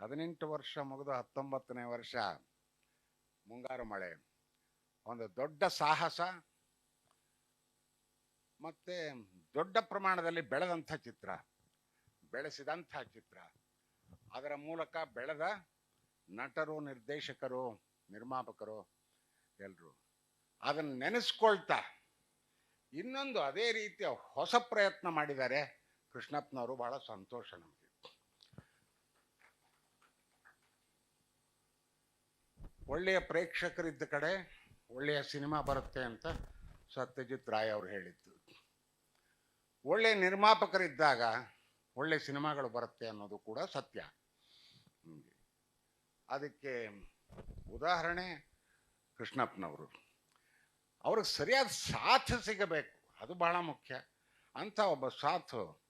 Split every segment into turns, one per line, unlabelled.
ಹದಿನೆಂಟು ವರ್ಷ ಮುಗಿದು ಹತ್ತೊಂಬತ್ತನೇ ವರ್ಷ, ಮುಂಗಾರು ಮಳೆ. ಒಂದು ದೊಡ್ಡ ಸಾಹಸ, ಮತ್ತೆ ದೊಡ್ಡ ಪ್ರಮಾಣದಲ್ಲಿ ಬೆಳೆದಂಥ ಚಿತ್ರ, ಬೆಳೆಸಿದಂಥ ಚಿತ್ರ. ಅದರ ಮೂಲಕ ಬೆಳೆದ ನಟರು, ನಿರ್ದೇಶಕರು, ನಿರ್ಮಾಪಕರು ಎಲ್ಲರೂ ಅದನ್ನು ನೆನೆಸ್ಕೊಳ್ತಾ ಇನ್ನೊಂದು ಅದೇ ರೀತಿಯ ಹೊಸ ಪ್ರಯತ್ನ ಮಾಡಿದ್ದಾರೆ ಕೃಷ್ಣಪ್ಪನವರು. ಬಹಳ ಸಂತೋಷ ನಮಗೆ. ಒಳ್ಳೆಯ ಪ್ರೇಕ್ಷಕರಿದ್ದ ಕಡೆ ಒಳ್ಳೆಯ ಸಿನಿಮಾ ಬರುತ್ತೆ ಅಂತ ಸತ್ಯಜಿತ್ ರಾಯ್ ಅವರು ಹೇಳಿದ್ದು. ಒಳ್ಳೆಯ ನಿರ್ಮಾಪಕರಿದ್ದಾಗ ಒಳ್ಳೆಯ ಸಿನಿಮಾಗಳು ಬರುತ್ತೆ ಅನ್ನೋದು ಕೂಡ ಸತ್ಯ. ಅದಕ್ಕೆ ಉದಾಹರಣೆ ಕೃಷ್ಣಪ್ಪನವರು. ಅವ್ರಿಗೆ ಸರಿಯಾದ ಸಾಥ್ ಸಿಗಬೇಕು. ಅದು ಬಹಳ ಮುಖ್ಯ. ಅಂಥ ಒಬ್ಬ ಸಾಥು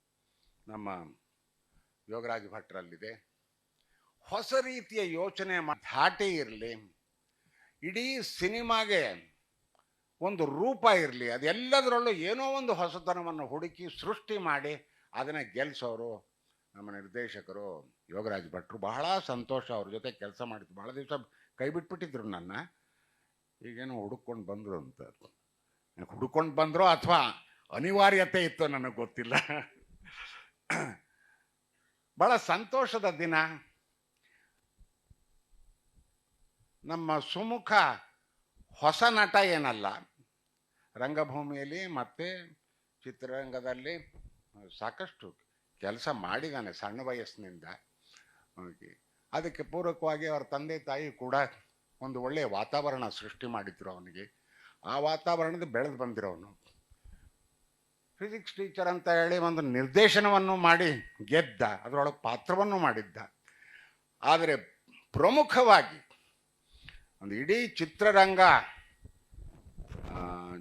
ನಮ್ಮ ಯೋಗರಾಜ್ ಭಟ್ರಲ್ಲಿದೆ. ಹೊಸ ರೀತಿಯ ಯೋಚನೆ ಮಾಡಿ ಧಾಟೆ ಇರಲಿ. ಇಡೀ ಸಿನಿಮಾಗೆ ಒಂದು ರೂಪ ಇರಲಿ. ಅದೆಲ್ಲದರಲ್ಲೂ ಏನೋ ಒಂದು ಹೊಸತನವನ್ನು ಹುಡುಕಿ ಸೃಷ್ಟಿ ಮಾಡಿ ಅದನ್ನು ಗೆಲ್ಲಿಸೋರು ನಮ್ಮ ನಿರ್ದೇಶಕರು ಯೋಗರಾಜ್ ಭಟ್ರು ಬಹಳ ಸಂತೋಷ ಅವ್ರ ಜೊತೆ ಕೆಲಸ ಮಾಡಿದ್ರು ಬಹಳ ದಿವಸ ಕೈ ಬಿಟ್ಬಿಟ್ಟಿದ್ರು ನನ್ನ. ಈಗೇನು ಹುಡುಕೊಂಡು ಬಂದರು ಅಂತ. ಹುಡುಕೊಂಡು ಬಂದರೋ ಅಥವಾ ಅನಿವಾರ್ಯತೆ ಇತ್ತು ನನಗೆ ಗೊತ್ತಿಲ್ಲ. ಬಹಳ ಸಂತೋಷದ ದಿನ. ನಮ್ಮ ಸುಮುಖ ಹೊಸ ನಟ ಏನಲ್ಲ. ರಂಗಭೂಮಿಯಲ್ಲಿ ಮತ್ತೆ ಚಿತ್ರರಂಗದಲ್ಲಿ ಸಾಕಷ್ಟು ಕೆಲಸ ಮಾಡಿದ್ದಾನೆ ಸಣ್ಣ ವಯಸ್ಸಿನಿಂದ. ಅದಕ್ಕೆ ಪೂರಕವಾಗಿ ಅವರ ತಂದೆ ತಾಯಿ ಕೂಡ ಒಂದು ಒಳ್ಳೆಯ ವಾತಾವರಣ ಸೃಷ್ಟಿ ಮಾಡಿದ್ರು ಅವನಿಗೆ. ಆ ವಾತಾವರಣದ ಬೆಳೆದು ಬಂದಿರೋನು ಫಿಸಿಕ್ಸ್ ಟೀಚರ್ ಅಂತ ಹೇಳಿ ಒಂದು ನಿರ್ದೇಶನವನ್ನು ಮಾಡಿ ಗೆದ್ದ, ಅದರೊಳಗೆ ಪಾತ್ರವನ್ನು ಮಾಡಿದ್ದ. ಆದರೆ ಪ್ರಮುಖವಾಗಿ ಒಂದು ಇಡೀ ಚಿತ್ರರಂಗ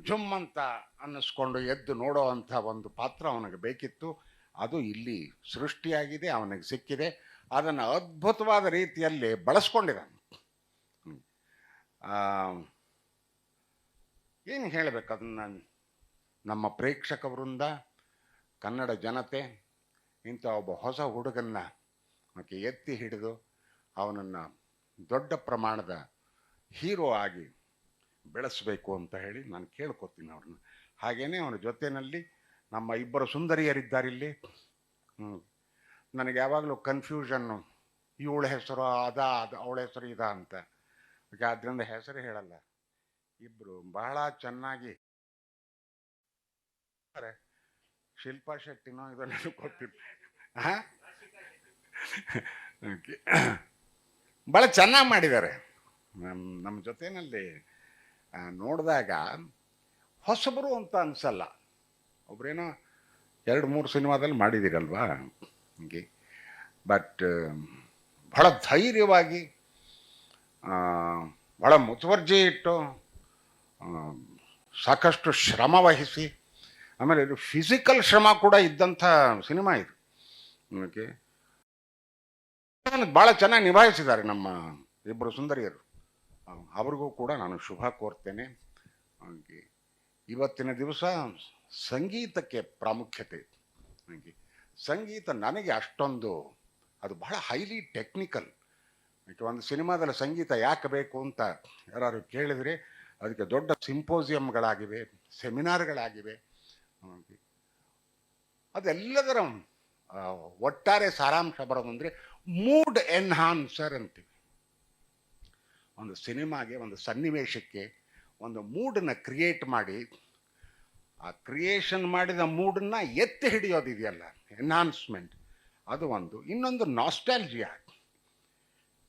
ಜುಮ್ ಅಂತ ಅನ್ನಿಸ್ಕೊಂಡು ಎದ್ದು ನೋಡೋ ಅಂಥ ಒಂದು ಪಾತ್ರ ಅವನಿಗೆ ಬೇಕಿತ್ತು. ಅದು ಇಲ್ಲಿ ಸೃಷ್ಟಿಯಾಗಿದೆ, ಅವನಿಗೆ ಸಿಕ್ಕಿದೆ. ಅದನ್ನು ಅದ್ಭುತವಾದ ರೀತಿಯಲ್ಲಿ ಬಳಸ್ಕೊಂಡಿದ್ದಾನೆ. ಏನು ಹೇಳಬೇಕು ಅದನ್ನು ನಮ್ಮ ಪ್ರೇಕ್ಷಕ ವೃಂದ, ಕನ್ನಡ ಜನತೆ, ಇಂಥ ಒಬ್ಬ ಹೊಸ ಹುಡುಗನ್ನ ಆಕೆ ಎತ್ತಿ ಹಿಡಿದು ಅವನನ್ನು ದೊಡ್ಡ ಪ್ರಮಾಣದ ಹೀರೋ ಆಗಿ ಬೆಳೆಸಬೇಕು ಅಂತ ಹೇಳಿ ನಾನು ಕೇಳ್ಕೊತೀನಿ ಅವ್ರನ್ನ. ಹಾಗೇನೆ ಅವನ ಜೊತೆಯಲ್ಲಿ ನಮ್ಮ ಇಬ್ಬರು ಸುಂದರಿಯರಿದ್ದಾರಿಲ್ಲಿ ಇಲ್ಲಿ. ನನಗೆ ಯಾವಾಗಲೂ ಕನ್ಫ್ಯೂಷನ್ನು ಇವಳ ಹೆಸರು ಅದ, ಅದು, ಅವಳ ಹೆಸರು ಇದ ಅಂತ. ಆದ್ದರಿಂದ ಹೆಸರು ಹೇಳಲ್ಲ. ಇಬ್ಬರು ಬಹಳ ಚೆನ್ನಾಗಿ ಶಿಲ್ಪಾ ಶೆಟ್ಟಿನೋ ಇದನ್ನು ಕೊಟ್ಟಿಲ್ಲ ಹಾಂ. ಭಾಳ ಚೆನ್ನಾಗಿ ಮಾಡಿದ್ದಾರೆ. ನಮ್ಮ ನಮ್ಮ ಜೊತೆಯಲ್ಲಿ ನೋಡಿದಾಗ ಹೊಸಬರು ಅಂತ ಅನಿಸಲ್ಲ. ಒಬ್ರೇನೋ ಎರಡು, ಮೂರು ಸಿನಿಮಾದಲ್ಲಿ ಮಾಡಿದ್ದೀರಲ್ವಾ ಹಂಗೆ. ಬಟ್, ಬಹಳ ಧೈರ್ಯವಾಗಿ ಭಾಳ ಮುತುವರ್ಜಿ ಇಟ್ಟು ಸಾಕಷ್ಟು ಶ್ರಮ ವಹಿಸಿ, ಆಮೇಲೆ ಇದು ಫಿಸಿಕಲ್ ಶ್ರಮ ಕೂಡ ಇದ್ದಂಥ ಸಿನಿಮಾ ಇದು. ಓಕೆ. ಭಾಳ ಚೆನ್ನಾಗಿ ನಿಭಾಯಿಸಿದ್ದಾರೆ ನಮ್ಮ ಇಬ್ಬರು ಸುಂದರಿಯರು. ಅವ್ರಿಗೂ ಕೂಡ ನಾನು ಶುಭ ಕೋರ್ತೇನೆ. ಹಾಗೆ ಇವತ್ತಿನ ದಿವಸ ಸಂಗೀತಕ್ಕೆ ಪ್ರಾಮುಖ್ಯತೆ ಸಂಗೀತ ನನಗೆ ಅಷ್ಟೊಂದು, ಅದು ಬಹಳ ಹೈಲಿ ಟೆಕ್ನಿಕಲ್ ಒಂದು ಸಿನಿಮಾದಲ್ಲಿ ಸಂಗೀತ ಯಾಕೆ ಬೇಕು ಅಂತ ಯಾರು ಕೇಳಿದರೆ ಅದಕ್ಕೆ ದೊಡ್ಡ ಸಿಂಪೋಸಿಯಂಗಳಾಗಿವೆ ಸೆಮಿನಾರ್ಗಳಾಗಿವೆ ಅದೆಲ್ಲದರ ಒಟ್ಟಾರೆ ಸಾರಾಂಶ ಬರೋದಂದರೆ ಮೂಡ್ ಎನ್ಹಾನ್ಸರ್ ಅಂತೀವಿ. ಒಂದು ಸಿನಿಮಾಗೆ, ಒಂದು ಸನ್ನಿವೇಶಕ್ಕೆ ಒಂದು ಮೂಡನ್ನು ಕ್ರಿಯೇಟ್ ಮಾಡಿ, ಆ ಕ್ರಿಯೇಷನ್ ಮಾಡಿದ ಮೂಡನ್ನ ಎತ್ತಿ ಹಿಡಿಯೋದಿದೆಯಲ್ಲ ಎನ್ಹಾನ್ಸ್ಮೆಂಟ್ ಅದು ಒಂದು. ಇನ್ನೊಂದು ನಾಸ್ಟಾಲ್ಜಿಯಾ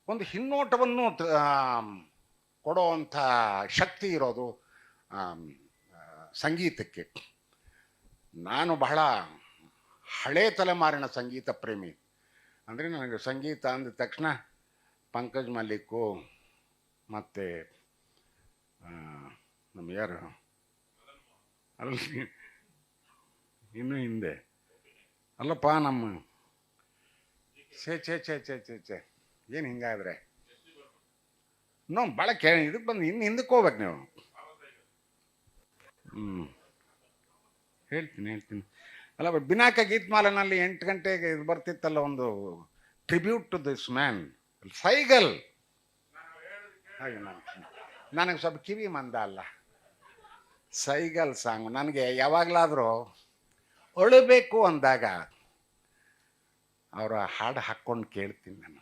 ಒಂದು ಹಿನ್ನೋಟವನ್ನು ಕೊಡುವಂಥ ಶಕ್ತಿ ಇರೋದು ಸಂಗೀತಕ್ಕೆ. ನಾನು ಬಹಳ ಹಳೆ ತಲೆಮಾರಿನ ಸಂಗೀತ ಪ್ರೇಮಿ. ಅಂದರೆ ನನಗೆ ಸಂಗೀತ ಅಂದ ತಕ್ಷಣ ಪಂಕಜ್ ಮಲ್ಲಿಕ್ಕು ಮತ್ತು ನಮ್ಮ ಯಾರು? ಅಲ್ಲಿ ಇನ್ನೂ ಹಿಂದೆ. ಅಲ್ಲಪ್ಪ, ನಮ್ಮ ಛೇ ಛೇ ಛೇ ಛೇ ಛೇ ಛೇ, ಏನು ಹಿಂಗಾದ್ರೆ? ನೋ ಭಾಳ ಕೇಳಿ ಇದಕ್ಕೆ ಬಂದು ಇನ್ನು ಹಿಂದಕ್ಕೆ ಹೋಗ್ಬೇಕು ನೀವು. ಹ್ಞೂ ಹೇಳ್ತೀನಿ ಹೇಳ್ತೀನಿ. ಅಲ್ಲ ಬಿನಾಕ ಗೀತ್ಮಾಲನಲ್ಲಿ ಎಂಟು ಗಂಟೆಗೆ ಇದು ಬರ್ತಿತ್ತಲ್ಲ ಒಂದು tribute to this man Saigal ಅಯ್ಯೋ ನಾನು ನನಗೆ ಸ್ವಲ್ಪ ಕಿವಿ ಮಂದ ಅಲ್ಲ. ಸೈಗಲ್ ಸಾಂಗ್ ನನಗೆ ಯಾವಾಗಲಾದರೂ ಅಳಬೇಕು ಅಂದಾಗ ಅವರ ಹಾಡು ಹಾಕ್ಕೊಂಡು ಕೇಳ್ತೀನಿ ನಾನು.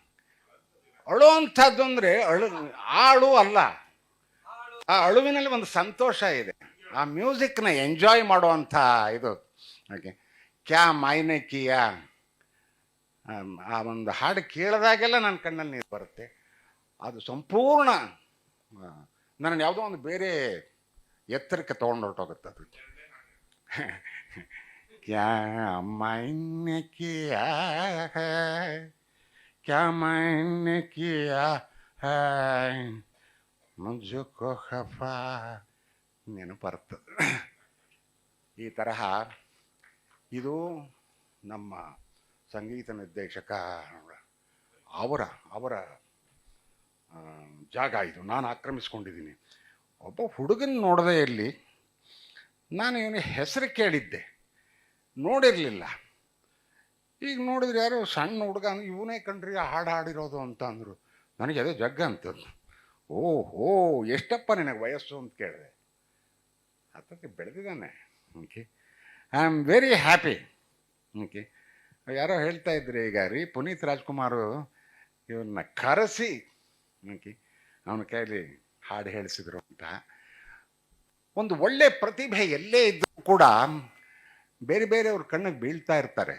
ಅಳುವಂಥದ್ದು ಅಂದರೆ ಅಳು ಆಳು ಅಲ್ಲ. ಆ ಅಳುವಿನಲ್ಲಿ ಒಂದು ಸಂತೋಷ ಇದೆ. ಆ ಮ್ಯೂಸಿಕ್ನ ಎಂಜಾಯ್ ಮಾಡುವಂಥ ಇದು. ಓಕೆ. ಕ್ಯಾ ಮಾಯನೆ ಕಿಯಾ? ಆ ಒಂದು ಹಾಡು ಕೇಳಿದಾಗೆಲ್ಲ ನನ್ನ ಕಣ್ಣಲ್ಲಿ ನೀರು ಬರುತ್ತೆ. ಅದು ಸಂಪೂರ್ಣ ನನ್ನ ಯಾವುದೋ ಒಂದು ಬೇರೆ ಎತ್ತರಕ್ಕೆ ತೊಗೊಂಡು ಹೊರಟೋಗುತ್ತೆ ಅದು. ಕ್ಯಾ ಮೈನ್ಯ ಕ್ಯಾ ಮೈನ್ಯ ಕಿಯಾ ಮುಜುಕೋ ಈ ತರಹ ಇದು ನಮ್ಮ ಸಂಗೀತ ನಿರ್ದೇಶಕ ಅವರ ಅವರ ಜಾಗ ಇದು. ನಾನು ಆಕ್ರಮಿಸ್ಕೊಂಡಿದ್ದೀನಿ. ಒಬ್ಬ ಹುಡುಗನ ನೋಡದೆ ಇರಲಿ. ನಾನು ಇವನ ಹೆಸರು ಕೇಳಿದ್ದೆ. ನೋಡಿರಲಿಲ್ಲ. ಈಗ ನೋಡಿದ್ರೆ ಯಾರು ಸಣ್ಣ ಹುಡುಗ ಇವನೇ ಕಂಡ್ರಿ ಹಾಡು ಹಾಡಿರೋದು ಅಂತ ಅಂದರು. ನನಗೆ ಅದೇ ಜಗ್ಗ ಅಂತಂದು ಓಹೋ, ಎಷ್ಟಪ್ಪ ನಿನಗೆ ವಯಸ್ಸು ಅಂತ ಕೇಳಿದೆ. ಹತ್ತಕ್ಕೆ ಬೆಳೆದಿದ್ದಾನೆ. Okay. I am very happy okay. ಯಾರೋ ಹೇಳ್ತಾ ಇದ್ರು ಈಗ ರೀ, ಪುನೀತ್ ರಾಜ್ಕುಮಾರ್ ಇವನ್ನ ಕರೆಸಿ ಓಕೆ ಅವನ ಕೈಯಲ್ಲಿ ಹಾಡು ಹೇಳಿಸಿದ್ರು ಅಂತ. ಒಂದು ಒಳ್ಳೆ ಪ್ರತಿಭೆ ಎಲ್ಲೇ ಇದ್ದರೂ ಕೂಡ ಬೇರೆ ಬೇರೆಯವ್ರ ಕಣ್ಣಿಗೆ ಬೀಳ್ತಾ ಇರ್ತಾರೆ.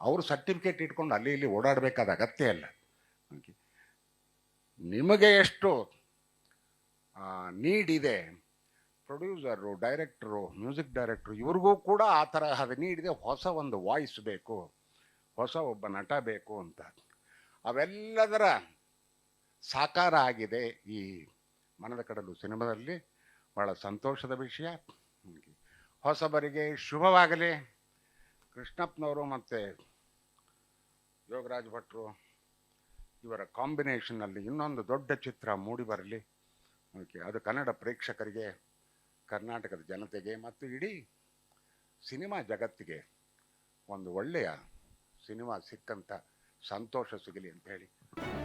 ಅವರು ಸರ್ಟಿಫಿಕೇಟ್ ಇಟ್ಕೊಂಡು ಅಲ್ಲಿ ಇಲ್ಲಿ ಓಡಾಡಬೇಕಾದ ಅಗತ್ಯ ಇಲ್ಲ. ನಿಮಗೆ ಎಷ್ಟು ನೀಡ್ ಇದೆ? ಪ್ರೊಡ್ಯೂಸರು ಡೈರೆಕ್ಟ್ರು ಮ್ಯೂಸಿಕ್ ಡೈರೆಕ್ಟ್ರು ಇವ್ರಿಗೂ ಕೂಡ ಆ ತರಹದ ಅದು ನೀಡಿದೆ ಹೊಸ ಒಂದು ವಾಯ್ಸ್ ಬೇಕು. ಹೊಸ ಒಬ್ಬ ನಟ ಬೇಕು ಅಂತ. ಅವೆಲ್ಲದರ ಸಾಕಾರ ಆಗಿದೆ ಈ ಮನದ ಕಡಲು ಸಿನಿಮಾದಲ್ಲಿ. ಭಾಳ ಸಂತೋಷದ ವಿಷಯ. ಹೊಸಬರಿಗೆ ಶುಭವಾಗಲಿ. ಕೃಷ್ಣಪ್ಪನವರು ಮತ್ತು ಯೋಗರಾಜ್ ಭಟ್ರು ಇವರ ಕಾಂಬಿನೇಷನ್ನಲ್ಲಿ ಇನ್ನೊಂದು ದೊಡ್ಡ ಚಿತ್ರ ಮೂಡಿ ಬರಲಿ. ಓಕೆ ಅದು ಕನ್ನಡ ಪ್ರೇಕ್ಷಕರಿಗೆ, ಕರ್ನಾಟಕದ ಜನತೆಗೆ ಮತ್ತು ಇಡೀ ಸಿನಿಮಾ ಜಗತ್ತಿಗೆ ಒಂದು ಒಳ್ಳೆಯ ಸಿನಿಮಾ ಸಿಕ್ಕಂಥ ಸಂತೋಷ ಸಿಗಲಿ ಅಂತ ಹೇಳಿ